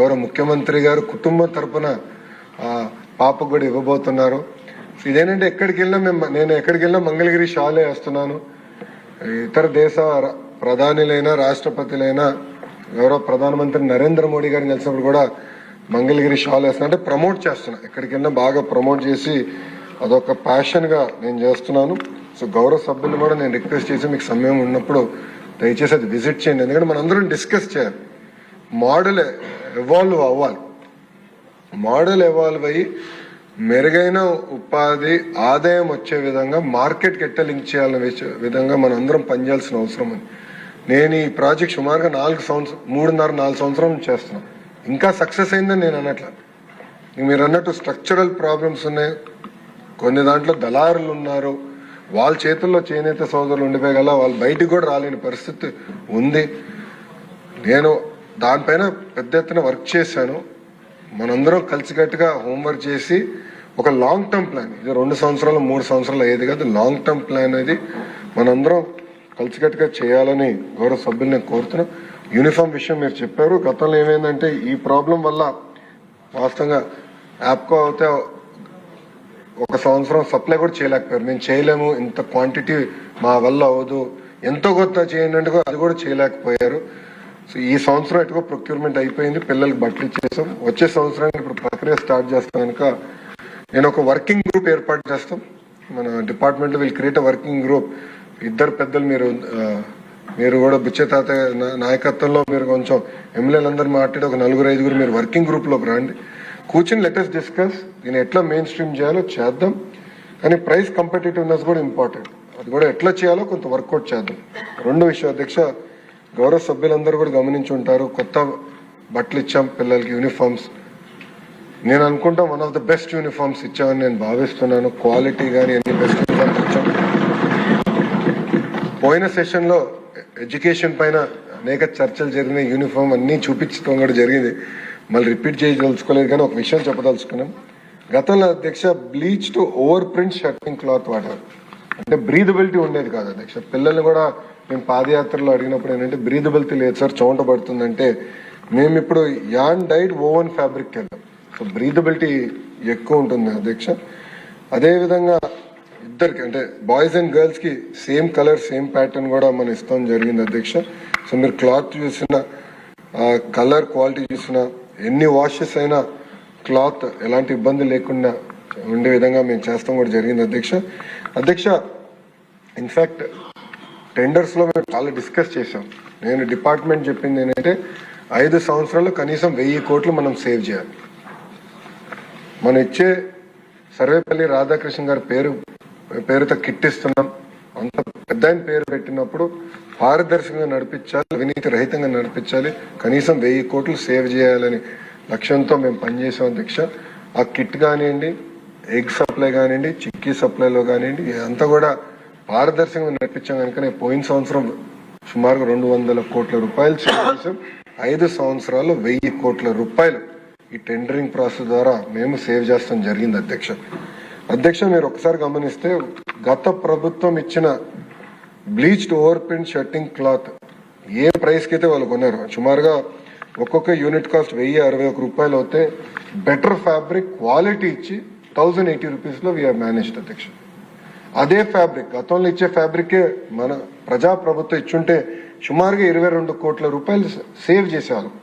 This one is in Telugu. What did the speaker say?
గౌరవ ముఖ్యమంత్రి గారు కుటుంబం తరపున పాపకు కూడా ఇవ్వబోతున్నారు. సో ఇదేంటంటే ఎక్కడికి వెళ్ళినా మేము నేను ఎక్కడికి వెళ్ళినా మంగళగిరి షాలే వేస్తున్నాను. ఇతర దేశ ప్రధానిలైనా ప్రధానులైనా రాష్ట్రపతులైనా గౌరవ ప్రధానమంత్రి నరేంద్ర మోడీ గారిని కలిసినప్పుడు కూడా మంగళగిరి షాల్ వేస్తున్నా. అంటే ప్రమోట్ చేస్తున్నా. ఎక్కడికి వెళ్ళినా బాగా ప్రమోట్ చేసి అదొక ప్యాషన్గా నేను చేస్తున్నాను. సో గౌరవ సభ్యులు కూడా నేను రిక్వెస్ట్ చేసి మీకు సమయం ఉన్నప్పుడు దయచేసి అది విజిట్ చేయండి. ఎందుకంటే మనందరం డిస్కస్ చేయాలి. మోడలే ఎవాల్వ్ అవ్వాలి. మోడల్ ఎవాల్వ్ అయ్యి మెరుగైన ఉపాధి ఆదాయం వచ్చే విధంగా మార్కెట్కి ఎట్ట లింక్ చేయాలనే విధంగా మనం అందరం పనిచేయాల్సిన అవసరం ఉంది. నేను ఈ ప్రాజెక్ట్ సుమారుగా నాలుగు సంవత్సరం మూడున్నర నాలుగు సంవత్సరం చేస్తున్నాను ఇంకా సక్సెస్ అయిందని నేను అనట్లా. మీరు అన్నట్టు స్ట్రక్చరల్ ప్రాబ్లమ్స్ ఉన్నాయి. కొన్ని దాంట్లో దళారులు ఉన్నారు. వాళ్ళ చేతుల్లో చేనేత సోదరులు ఉండిపోయగల వాళ్ళు బయటికి కూడా రాలేని పరిస్థితి ఉంది. నేను దానిపైన పెద్ద ఎత్తున వర్క్ చేశాను. మనందరం కలిసికట్టుగా హోంవర్క్ చేసి ఒక లాంగ్ టర్మ్ ప్లాన్ ఇది రెండు సంవత్సరాలు మూడు సంవత్సరాలు అయ్యేది కాదు. లాంగ్ టర్మ్ ప్లాన్ అనేది మనందరం కలిసికట్టుగా చేయాలని గౌరవ సభ్యులు నేను కోరుతున్నా. యూనిఫామ్ విషయం మీరు చెప్పారు. గతంలో ఏమైందంటే ఈ ప్రాబ్లం వల్ల వాస్తవంగా యాప్కో అయితే ఒక సంవత్సరం సప్లై కూడా చేయలేకపోయారు. మేము చేయలేము ఇంత క్వాంటిటీ మా వల్ల అవ్వదు. ఎంతో కొత్త చేయండి అంటే అది కూడా చేయలేకపోయారు. సో ఈ సంవత్సరం ఎటుకో ప్రొక్యూర్మెంట్ అయిపోయింది పిల్లలకి బట్టలు ఇచ్చేసాం. వచ్చే సంవత్సరానికి ఇప్పుడు ప్రక్రియ స్టార్ట్ చేస్తాం కనుక నేను ఒక వర్కింగ్ గ్రూప్ ఏర్పాటు చేస్తాం. మన department will create working group ఇద్దరు పెద్దలు మీరు మీరు కూడా బుచ్చే తాత నాయకత్వంలో మీరు కొంచెం ఎమ్మెల్యేలందరూ మాట్లాడి ఒక నలుగురు ఐదుగురు మీరు వర్కింగ్ గ్రూప్లోకి రండి. కూర్చుని లెటెస్ట్ డిస్కస్ దీన్ని ఎట్లా మెయిన్ స్ట్రీమ్ చేయాలో చేద్దాం. కానీ ప్రైస్ కంపిటేటివ్నెస్ కూడా ఇంపార్టెంట్ అది కూడా ఎట్లా చేయాలో కొంత వర్కౌట్ చేద్దాం. రెండో విషయం అధ్యక్ష గౌరవ సభ్యులందరూ కూడా గమనించి ఉంటారు. కొత్త బట్టలు ఇచ్చాం పిల్లలకి యూనిఫామ్స్ నేను అనుకుంటా one of the best uniforms ఇచ్చామని నేను భావిస్తున్నాను. క్వాలిటీ కానీ అన్ని బెస్ట్ యూనిఫామ్స్ ఇచ్చాం. పోయిన సెషన్లో ఎడ్యుకేషన్ పైన అనేక చర్చలు జరిగినాయి. యూనిఫామ్ అన్ని చూపించడం కూడా జరిగింది. మళ్ళీ రిపీట్ చేయదలుచుకోలేదు కానీ ఒక విషయం చెప్పదలుచుకున్నాం. గతంలో అధ్యక్ష bleach to over print shirting cloth వాడారు. అంటే బ్రీదబిలిటీ ఉండేది కాదు అధ్యక్ష. పిల్లల్ని కూడా మేము పాదయాత్రలో అడిగినప్పుడు ఏంటంటే బ్రీదబిలిటీ లేదు సార్ చోంట పడుతుందంటే మేము ఇప్పుడు యాన్ డైడ్ ఓవెన్ ఫ్యాబ్రిక్ వెళ్ళాం సో బ్రీదబిలిటీ ఎక్కువ ఉంటుంది అధ్యక్ష. అదేవిధంగా ఇద్దరికి అంటే బాయ్స్ అండ్ గర్ల్స్కి సేమ్ కలర్ సేమ్ ప్యాటర్న్ కూడా మనం ఇస్తాం జరిగింది అధ్యక్ష. సో మీరు క్లాత్ చూసిన కలర్ క్వాలిటీ చూసిన ఎన్ని వాషెస్ అయినా క్లాత్ ఎలాంటి ఇబ్బంది లేకుండా ఉండే విధంగా మేము చేస్తాం కూడా జరిగింది అధ్యక్ష. అధ్యక్ష ఇన్ఫ్యాక్ట్ టెండర్స్లో మేము చాలా డిస్కస్ చేసాం నేను డిపార్ట్మెంట్ చెప్పింది ఏంటంటే ఐదు సంవత్సరాల్లో కనీసం వెయ్యి కోట్లు మనం సేవ్ చేయాలి. మనం ఇచ్చే సర్వేపల్లి రాధాకృష్ణ గారి పేరు పేరుతో కిట్ ఇస్తున్నాం. అంత పెద్ద పేరు పెట్టినప్పుడు పారదర్శకంగా నడిపించాలి అవినీతి రహితంగా నడిపించాలి కనీసం వెయ్యి కోట్లు సేవ్ చేయాలని లక్ష్యంతో మేము పనిచేసాం అధ్యక్ష. ఆ కిట్ కానివ్వండి ఎగ్ సప్లై కానివ్వండి చిక్కీ సప్లైలో కానివ్వండి అంతా కూడా పారదర్శకంగా నడిపించాం కనుక పోయిన సంవత్సరం సుమారుగా రెండు వందల కోట్ల రూపాయలు సేవ్ చేసాం ఐదు సంవత్సరాలు వెయ్యి కోట్ల రూపాయలు ఈ టెండరింగ్ ప్రాసెస్ ద్వారా మేము సేవ్ చేస్తాం జరిగింది అధ్యక్ష. అధ్యక్ష మీరు ఒకసారి గమనిస్తే గత ప్రభుత్వం ఇచ్చిన bleached over print shirting cloth ఏ ప్రైస్కి అయితే వాళ్ళు కొన్నారు సుమారుగా ఒక్కొక్క యూనిట్ కాస్ట్ వెయ్యి అరవై ఒక రూపాయలు అవుతే బెటర్ ఫ్యాబ్రిక్ క్వాలిటీ ఇచ్చి థౌజండ్ ఎయిటీ రూపీస్లో వీఆర్ మేనేజ్డ్ అధ్యక్ష. అదే ఫ్యాబ్రిక్ గతంలో ఇచ్చే ఫ్యాబ్రికే మన ప్రజా ప్రభుత్వం ఇచ్చుంటే సుమారుగా ఇరవై రెండు కోట్ల రూపాయలు సేవ్ చేసేవాళ్ళం.